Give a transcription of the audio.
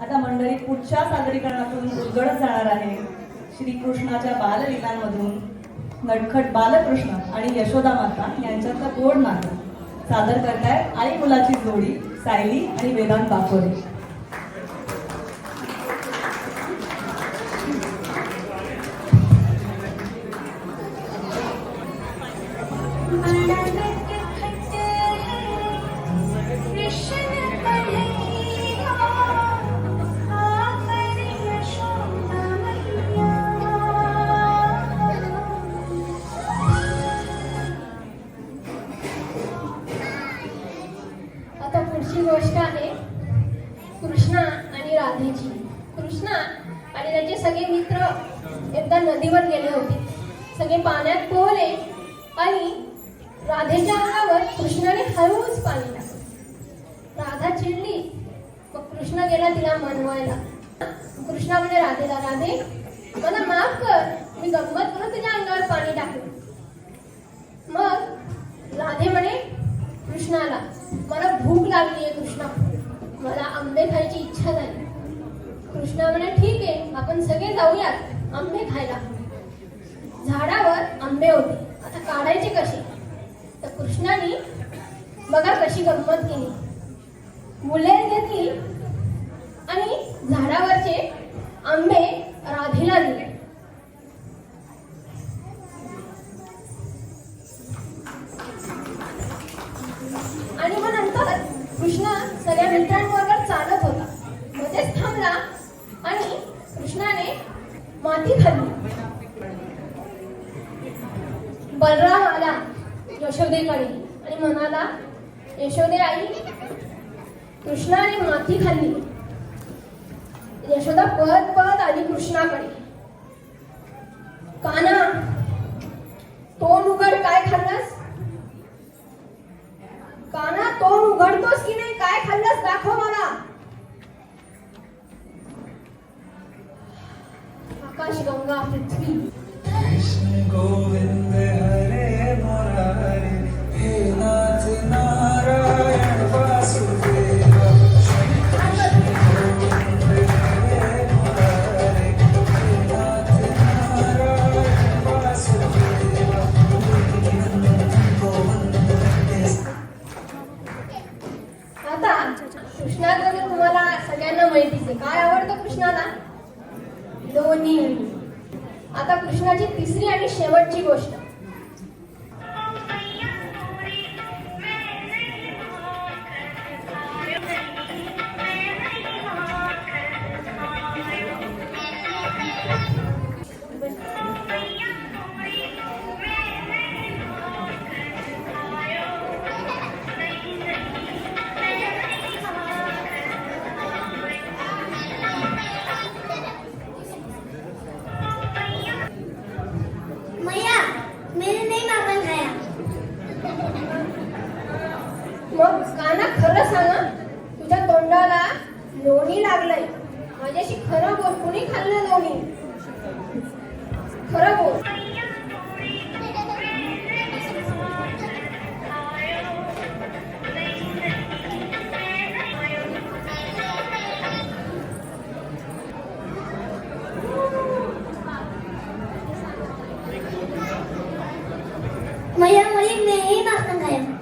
आता मंडळी पुढच्या सादरीकरणातून उलगडत जाणार आहे श्रीकृष्णाच्या बाललीलांमधून नटखट बालकृष्ण आणि यशोदा माता यांच्यातला गोड नातं. सादर करतायत आई मुलाची जोडी सायली आणि वेदांत बाकोरे. आता गोष्ट आहे कृष्णा आणि राधेची कृष्णा आणि त्याचे सगळे मित्र एकदा नदीवर गेले होते. सगळे पाण्यात पोहले आणि राधेच्या अंगावर कृष्णाने हळूच पाणी टाकलं. राधा चिडली. मग कृष्ण गेला तिला मनवायला. कृष्णा म्हणे राधेला राधे मला माफ कर. मी गंमत करून तुझ्या अंगावर पाणी टाकलं. मग राधे म्हणे कृष्णाला मला भूक लागली आहे कृष्णा मला आंबे खायची इच्छा झाली कृष्णा म्हणे ठीक आहे आपण सगळे जाऊयात आंबे खायला. झाडावर आंबे होते. आता काढायचे कसे? तर कृष्णाने बघा कशी गंमत केली. मुले घेतली आणि झाडावरचे आंबे राधेला दिले. आणि मग नंतर कृष्ण सगळ्या मित्रांबरोबर चालत होता. मध्येच थांबला. आणि कृष्णाने माती खाल्ली. बलराम आला यशोदेकडे आणि म्हणाला यशोदे आई कृष्णाने माती खाल्ली. यशोदा पळत पळत आली कृष्णाकडे. काना तोंड उघड काय खाल्लास? आकाश गंगा पृथ्वी कृष्ण गोविंद हरे मुरारी हे नाथ नारायण वासुदेव. आता कृष्णाचं तुम्हाला सगळ्यांना माहितीच आहे. काय आवडतं कृष्णाला? दोन्ही. आता कृष्णाची तिसरी आणि शेवटची गोष्ट. मग काना खरं सांगा तुझ्या तोंडाला लोणी लागलंय. माझ्याशी खरं बोल कुणी खाल्लं लोणी? खरं बोल. Моя моя мне и нахангая.